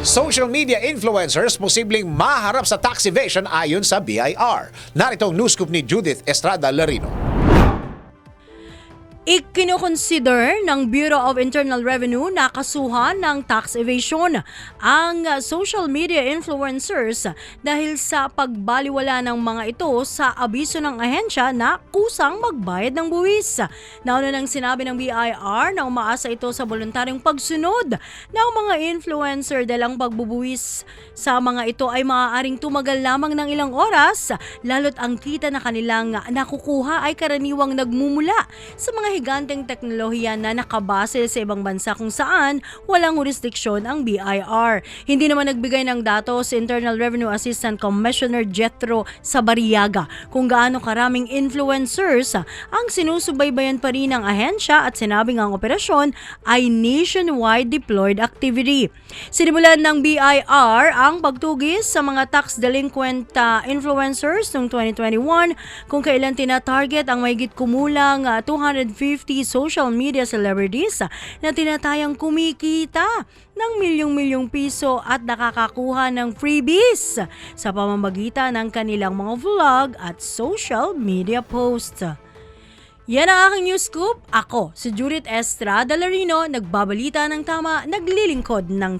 Social media influencers posibleng maharap sa tax evasion ayon sa BIR. Narito ang news scoop ni Judith Estrada Larino. Ikinoconsider ng Bureau of Internal Revenue na kasuhan ng tax evasion ang social media influencers dahil sa pagbaliwala ng mga ito sa abiso ng ahensya na kusang magbayad ng buwis. Nauna nang sinabi ng BIR na umaasa ito sa voluntaryong pagsunod ng mga influencer dahil ang pagbubuwis sa mga ito ay maaaring tumagal lamang ng ilang oras lalo't ang kita na kanilang nakukuha ay karaniwang nagmumula sa mga higanteng teknolohiya na nakabase sa ibang bansa kung saan walang jurisdiksyon ang BIR. Hindi naman nagbigay ng datos si Internal Revenue Assistant Commissioner Jethro Sabariaga kung gaano karaming influencers ang sinusubaybayan pa rin ng ahensya at sinabing ang operasyon ay nationwide deployed activity. Sinimulan ng BIR ang pagtugis sa mga tax delinquent uh, influencers noong 2021 kung kailan tina-target ang mahigit kumulang uh, 250 social media celebrities na tinatayang kumikita ng milyong-milyong piso at nakakakuha ng freebies sa pamamagitan ng kanilang mga vlog at social media posts. Yan ang aking news scoop. Ako, si Judith Estrada Larino, nagbabalita ng tama, naglilingkod ng